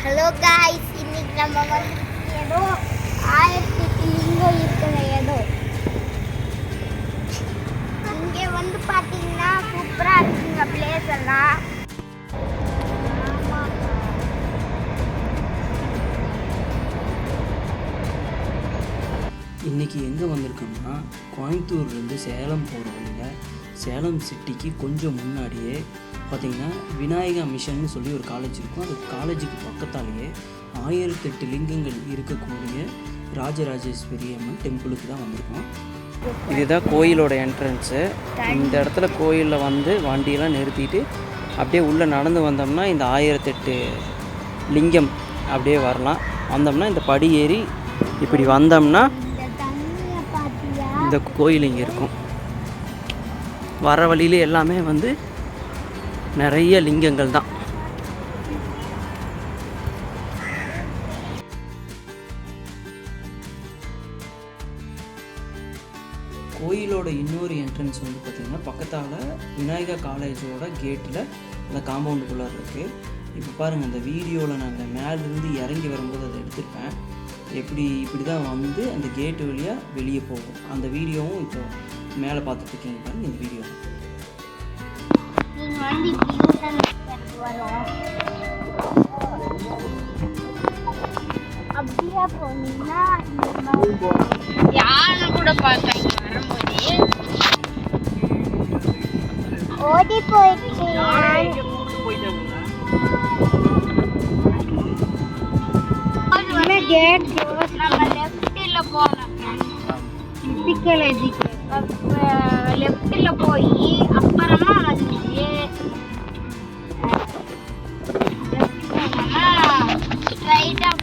Hello guys இன்னைக்கு நம்ம வந்து ஏதோ ஆயிரத்தி லிங்கம் இருக்கிற ஏதோ. இங்கே வந்து பார்த்தீங்கன்னா சூப்பராக இருக்குங்க பிளேஸ் எல்லாம். இன்றைக்கி எங்கே வந்திருக்கோம்னா கோயம்புத்தூர்லேருந்து சேலம் போகிற வழியில் சேலம் சிட்டிக்கு கொஞ்சம் முன்னாடியே பார்த்திங்கன்னா விநாயகா மிஷன்னு சொல்லி ஒரு காலேஜ் இருக்கும். அந்த காலேஜுக்கு பக்கத்தாலேயே ஆயிரத்தெட்டு லிங்கங்கள் இருக்கக்கூடிய ராஜராஜேஸ்வரி அம்மன் டெம்பிளுக்கு தான் வந்திருக்கோம். இதுதான் கோயிலோட என்ட்ரன்ஸு இந்த இடத்துல கோயிலில் வந்து வண்டியெல்லாம் நிறுத்திட்டு அப்படியே உள்ளே நடந்து வந்தோம்னா இந்த ஆயிரத்தெட்டு லிங்கம் அப்படியே வரலாம். வந்தோம்னா இந்த படி ஏறி இப்படி வந்தோம்னா இந்த கோயில் இங்கே இருக்கும். வர வழியில் எல்லாமே வந்து நிறைய லிங்கங்கள் தான். கோயிலோட இன்னொரு என்ட்ரன்ஸ் வந்து பார்த்திங்கன்னா பக்கத்தால் விநாயகா காலேஜோட கேட்டில் அந்த காம்பவுண்டுக்குள்ளே இருக்குது இப்போ பாருங்கள் அந்த வீடியோவில் நாங்கள் மேலேருந்து இறங்கி வரும்போது அதை எடுத்திருப்பேன். எப்படி இப்படி தான் வந்து அந்த கேட் வழியாக வெளியே போகும். அந்த வீடியோவும் இப்போ மேலே பார்த்துட்டு இருக்கீங்க பாருங்க இந்த வீடியோ. நீங்கள் வந்து இப்படி யூட்டன் எடுத்து வரும் அப்படியே போனீங்கன்னா யானை கூட பார்த்தேன் வரும்போது ஓடி போயிடுச்சு கேட் நம்ம லெஃப்டில் போனோம் ஃபிசிக்கல் எஜுகேஷன் லெஃப்டில் போய் அப்புறமா வந்து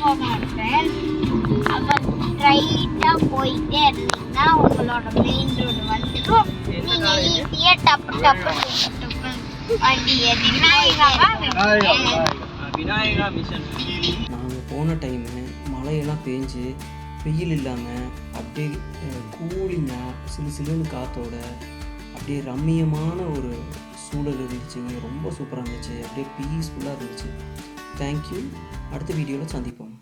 ஸ்ட்ரைட்டாக போகணும் அப்போ ஸ்ட்ரைட்டாக போயிட்டே இருந்தீங்கன்னா உங்களோட மெயின் ரோடு வந்துடும் நீங்கள் ஈஸியாக டப்பு டப்பு டப்பு வண்டி ஏறி விநாயகா மிஷன் நாங்கள் போன டைமு மழையெல்லாம் பேஞ்சு வெயில் இல்லாமல் அப்படியே கூலிங்காக சிலு சிலுன்னு காத்தோட அப்படியே ரம்மியமான ஒரு சூழல் இருந்துச்சுங்க ரொம்ப சூப்பராக இருந்துச்சு. அப்படியே பீஸ்ஃபுல்லாக இருந்துச்சு. தேங்க்யூ அடுத்த வீடியோவில் சந்திப்போம்.